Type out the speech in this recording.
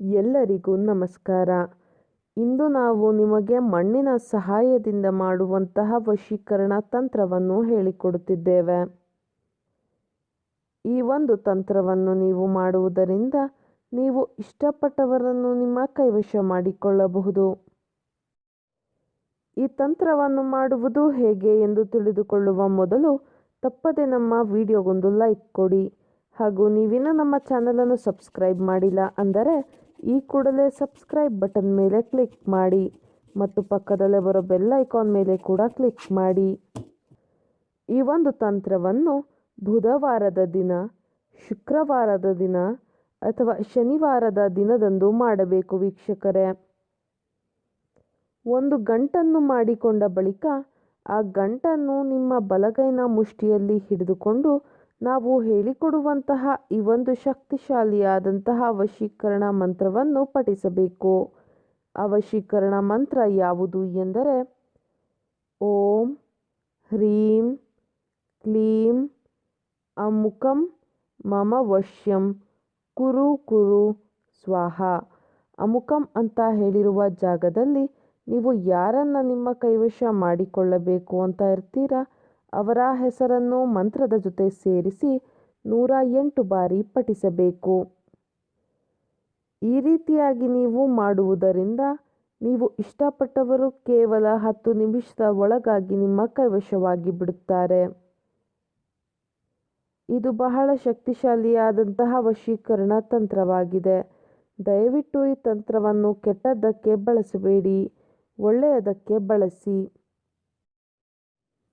ಎಲ್ಲರಿಗೂ ನಮಸ್ಕಾರ. ಇಂದು ನಾವು ನಿಮಗೆ ಮಣ್ಣಿನ ಸಹಾಯದಿಂದ ಮಾಡುವಂತಹ ವಶೀಕರಣ ತಂತ್ರವನ್ನು ಹೇಳಿಕೊಡುತ್ತಿದ್ದೇವೆ. ಈ ಒಂದು ತಂತ್ರವನ್ನು ನೀವು ಮಾಡುವುದರಿಂದ ನೀವು ಇಷ್ಟಪಟ್ಟವರನ್ನು ನಿಮ್ಮ ಕೈವಶ ಮಾಡಿಕೊಳ್ಳಬಹುದು. ಈ ತಂತ್ರವನ್ನು ಮಾಡುವುದು ಹೇಗೆ ಎಂದು ತಿಳಿದುಕೊಳ್ಳುವ ಮೊದಲು ತಪ್ಪದೆ ನಮ್ಮ ವಿಡಿಯೋಗೊಂದು ಲೈಕ್ ಕೊಡಿ ಹಾಗೂ ನೀವಿನ್ನೂ ನಮ್ಮ ಚಾನಲನ್ನು ಸಬ್ಸ್ಕ್ರೈಬ್ ಮಾಡಿಲ್ಲ ಅಂದರೆ ಈ ಕೂಡಲೇ ಸಬ್ಸ್ಕ್ರೈಬ್ ಬಟನ್ ಮೇಲೆ ಕ್ಲಿಕ್ ಮಾಡಿ ಮತ್ತು ಪಕ್ಕದಲ್ಲೇ ಬರೋ ಬೆಲ್ ಐಕಾನ್ ಮೇಲೆ ಕೂಡ ಕ್ಲಿಕ್ ಮಾಡಿ. ಈ ಒಂದು ತಂತ್ರವನ್ನು ಬುಧವಾರದ ದಿನ, ಶುಕ್ರವಾರದ ದಿನ ಅಥವಾ ಶನಿವಾರದ ದಿನದಂದು ಮಾಡಬೇಕು ವೀಕ್ಷಕರೇ. ಒಂದು ಗಂಟನ್ನು ಮಾಡಿಕೊಂಡ ಬಳಿಕ ಆ ಗಂಟನ್ನು ನಿಮ್ಮ ಬಲಗೈನ ಮುಷ್ಟಿಯಲ್ಲಿ ಹಿಡಿದುಕೊಂಡು ನಾವು ಹೇಳಿಕೊಡುವಂತಹ ಈ ಒಂದು ಶಕ್ತಿಶಾಲಿಯಾದಂತಹ ವಶೀಕರಣ ಮಂತ್ರವನ್ನು ಪಠಿಸಬೇಕು. ಆ ವಶೀಕರಣ ಮಂತ್ರ ಯಾವುದು ಎಂದರೆ, ಓಂ ಹ್ರೀಂ ಕ್ಲೀಂ ಅಮುಕಂ ಮಮ ವಶ್ಯಂ ಕುರು ಕುರು ಸ್ವಾಹ. ಅಮುಕಂ ಅಂತ ಹೇಳಿರುವ ಜಾಗದಲ್ಲಿ ನೀವು ಯಾರನ್ನ ನಿಮ್ಮ ಕೈವಶ ಮಾಡಿಕೊಳ್ಳಬೇಕು ಅಂತ ಇರ್ತೀರ? ಅವರ ಹೆಸರನ್ನು ಮಂತ್ರದ ಜೊತೆ ಸೇರಿಸಿ ನೂರ ಎಂಟು ಬಾರಿ ಪಠಿಸಬೇಕು. ಈ ರೀತಿಯಾಗಿ ನೀವು ಮಾಡುವುದರಿಂದ ನೀವು ಇಷ್ಟಪಟ್ಟವರು ಕೇವಲ ಹತ್ತು ನಿಮಿಷದ ಒಳಗಾಗಿ ನಿಮ್ಮ ಕೈವಶವಾಗಿ ಬಿಡುತ್ತಾರೆ. ಇದು ಬಹಳ ಶಕ್ತಿಶಾಲಿಯಾದಂತಹ ವಶೀಕರಣ ತಂತ್ರವಾಗಿದೆ. ದಯವಿಟ್ಟು ಈ ತಂತ್ರವನ್ನು ಕೆಟ್ಟದ್ದಕ್ಕೆ ಬಳಸಬೇಡಿ, ಒಳ್ಳೆಯದಕ್ಕೆ ಬಳಸಿ.